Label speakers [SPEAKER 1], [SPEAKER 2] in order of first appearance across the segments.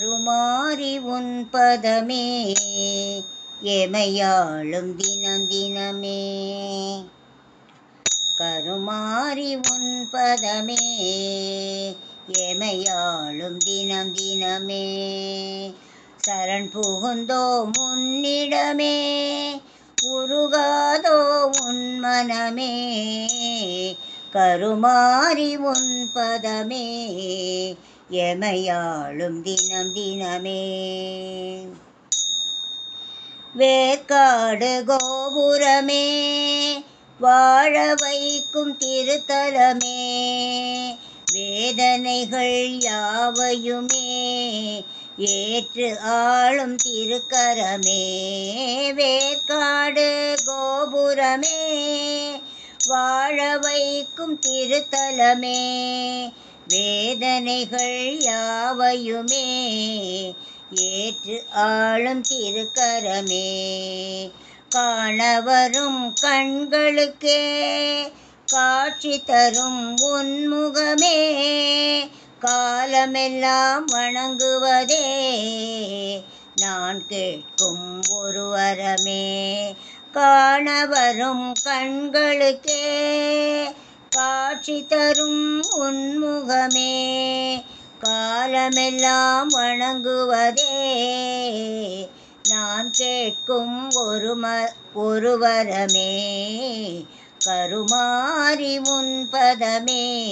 [SPEAKER 1] கருமாறி உன் பதமே எமையாளும் தினம் தினமே. கருமாறி உன் பதமே எமையாளும் தினம் தினமே. சரண் புகுந்தோ முன்னிடமே உருகாதோ உன் மனமே. கருமாறி உன் பதமே எமையாளும் தினம் தினமே. வேக்காடு கோபுரமே வாழ வைக்கும் திருத்தலமே. வேதனைகள் யாவையுமே ஏற்று ஆளும் திருக்கரமே. வேற்காடு கோபுரமே வாழ வைக்கும் திருத்தலமே. வேதனைகள் யாவையுமே ஏற்று ஆளும் திருக்கரமே. காணவரும் கண்களுக்கே காட்சி தரும் உன்முகமே. காலமெல்லாம் வணங்குவதே நான் கேட்கும் ஒரு வரமே. காணவரும் கண்களுக்கே காட்சி தரும் உன்முகமே. காலமெல்லாம் வணங்குவதே. நான் கேட்கும் ஒரு ம ஒருவரமே கருமாறி உன் பதமே.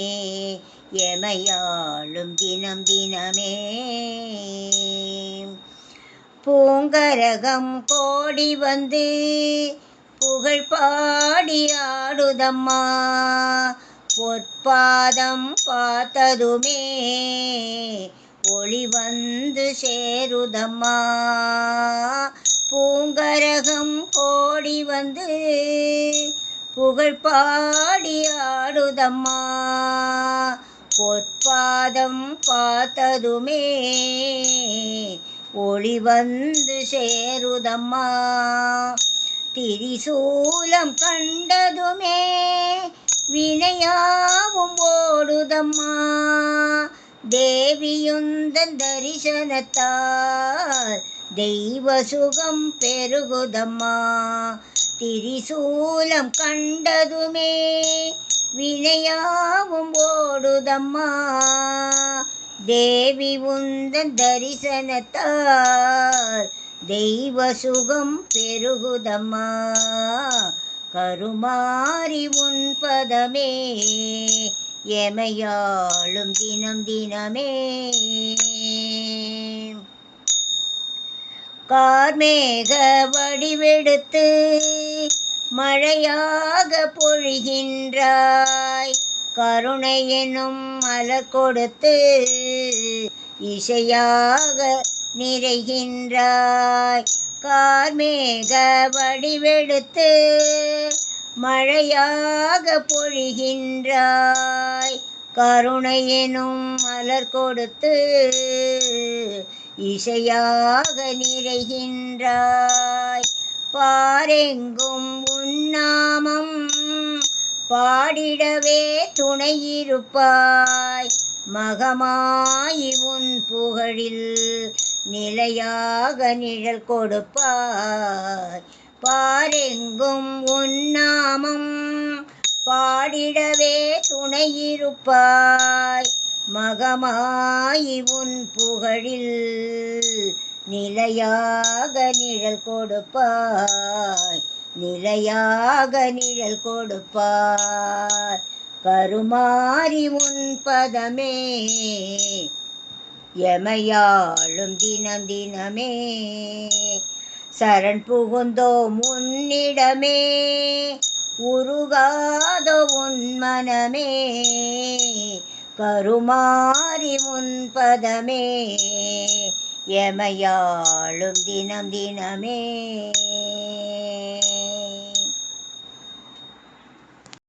[SPEAKER 1] எமையாளும் தினம் தினமே. பூங்கரகம் கோடி வந்து புகழ் பாடியாடுதம்மா பொற்பாதம் பார்த்ததுமே ஒளி வந்து சேருதம்மா. பூங்கரகம் கோடி வந்து புகழ் பாடியாடுதம்மா பொற்பாதம் பார்த்ததுமே ஒளி வந்து சேருதம்மா. திரிசூலம் கண்டதுமே வினையாவும் ஓடுதம்மா தேவியுந்தன் தரிசனத்தால் தெய்வ சுகம் பெருகுதம்மா திரிசூலம் கண்டதுமே வினையாவும் ஓடுதம்மா தேவி உந்தன் தரிசனத்தால் தெய்வ சுகம் பெருகுதம்மா. கருமாறி உன் பதமே எமையாளும் தினம் தினமே. கார்மேக வடிவெடுத்து மழையாக பொழிகின்றாய். கருணை எனும் மலர் கொடுத்து இசையாக நிறைகின்றாய். கார்மேக வடிவெடுத்து மழையாக பொழிகின்றாய். கருணையெனும் மலர் கொடுத்து இசையாக நிறைகின்றாய். பாரெங்கும் உன்னாமம் பாடிடவே துணையிருப்பாய். மகமாயி உன் புகழில் நிலையாக நிழல் கொடுப்பாய். பாரெங்கும் உன்னாமம் பாடிடவே துணையிருப்பாய். மகமாயி உன் புகழில் நிலையாக நிழல் கொடுப்பாய். நிலையாக நிழல் கொடுப்பார் கருமாறி உன் பதமே எமையாளும் தினம் தினமே சரண் புகுந்தோ முன்னிடமே உருகாதோ உன் மனமே கருமாறி முன்பதமே எமையாளும் தினம் தினமே.